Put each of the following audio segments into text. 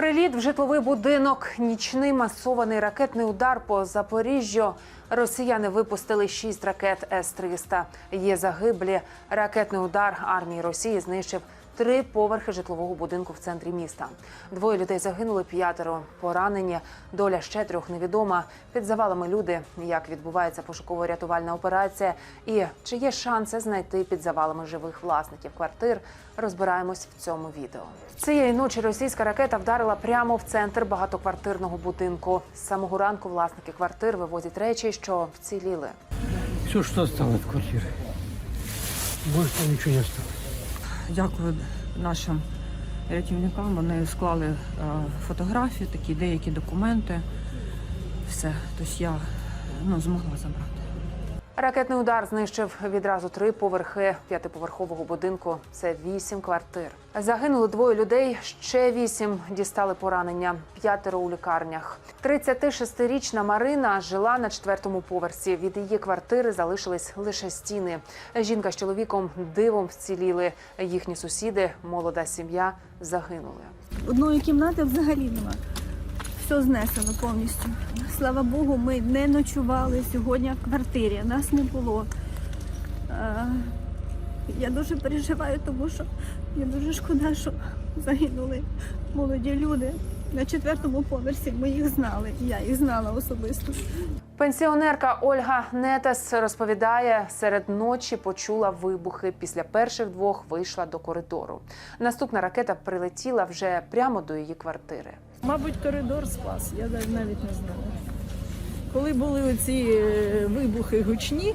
Приліт в житловий будинок, нічний масований ракетний удар по Запоріжжю. Росіяни випустили шість ракет С-300. Є загиблі. Ракетний удар армії Росії знищив три поверхи житлового будинку в центрі міста. Двоє людей загинули, п'ятеро поранені. Доля ще трьох невідома. Під завалами люди. Як відбувається пошуково-рятувальна операція і чи є шанси знайти під завалами живих власників квартир? Розбираємось в цьому відео. Цієї ночі російська ракета вдарила прямо в центр багатоквартирного будинку. З самого ранку власники квартир вивозять речі, що вціліли. Все, что осталось в квартире. Больше ничего не осталось. Дякую нашим рятівникам. Вони склали е, фотографії, такі деякі документи. Все, тобто я ну, змогла забрати. Ракетний удар знищив відразу три поверхи п'ятиповерхового будинку. Це вісім квартир. Загинули двоє людей. Ще вісім дістали поранення. П'ятеро у лікарнях. 36-річна Марина жила на четвертому поверсі. Від її квартири залишились лише стіни. Жінка з чоловіком дивом вціліли. Їхні сусіди, молода сім'я, загинули. Одної кімнати взагалі нема. Все знесено повністю. Слава Богу, ми не ночували сьогодні в квартирі. Нас не було. Я дуже переживаю, тому що я дуже шкода, що загинули молоді люди. На четвертому поверсі ми їх знали. Я їх знала особисто. Пенсіонерка Ольга Нетес розповідає, серед ночі почула вибухи. Після перших двох вийшла до коридору. Наступна ракета прилетіла вже прямо до її квартири. Мабуть, коридор спас, я навіть не знаю. Коли були оці е, вибухи гучні,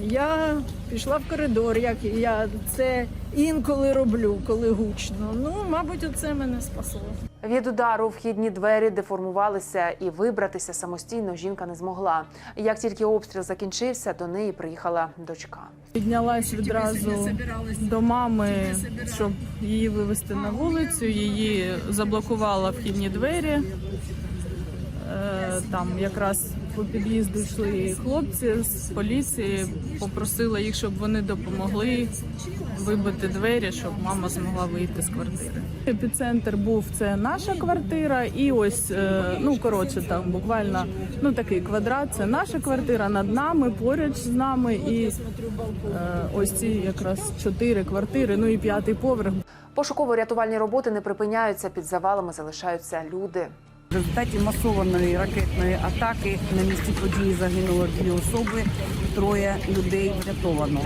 я пішла в коридор, як я це інколи роблю, коли гучно. Ну, мабуть, оце мене спасло. Від удару вхідні двері деформувалися і вибратися самостійно жінка не змогла. Як тільки обстріл закінчився, до неї приїхала дочка. Піднялась відразу до мами, щоб її вивезти на вулицю. Її заблокувала вхідні двері. Е, Там якраз по під'їзду йшли хлопці з поліції, попросила їх, щоб вони допомогли вибити двері, щоб мама змогла вийти з квартири. Епіцентр був це наша квартира, і ось е, ну коротше, там буквально ну такий квадрат. Це наша квартира над нами, поруч з нами, і е, ось ці якраз чотири квартири, ну і п'ятий поверх. Пошуково-рятувальні роботи не припиняються. Під завалами залишаються люди. В результаті масованої ракетної атаки на місці події загинуло дві особи, троє людей врятовано.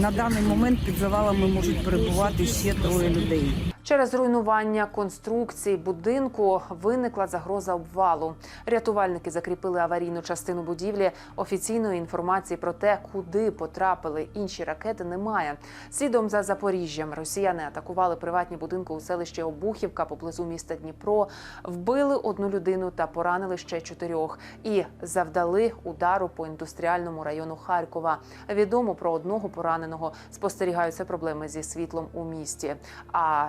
На даний момент під завалами можуть перебувати ще троє людей. Через руйнування конструкцій будинку виникла загроза обвалу. Рятувальники закріпили аварійну частину будівлі. Офіційної інформації про те, куди потрапили інші ракети, немає. Слідом за Запоріжжям росіяни атакували приватні будинки у селищі Обухівка поблизу міста Дніпро, вбили одну людину та поранили ще чотирьох. І завдали удару по індустріальному району Харкова. Відомо про одного пораненого. Спостерігаються проблеми зі світлом у місті. А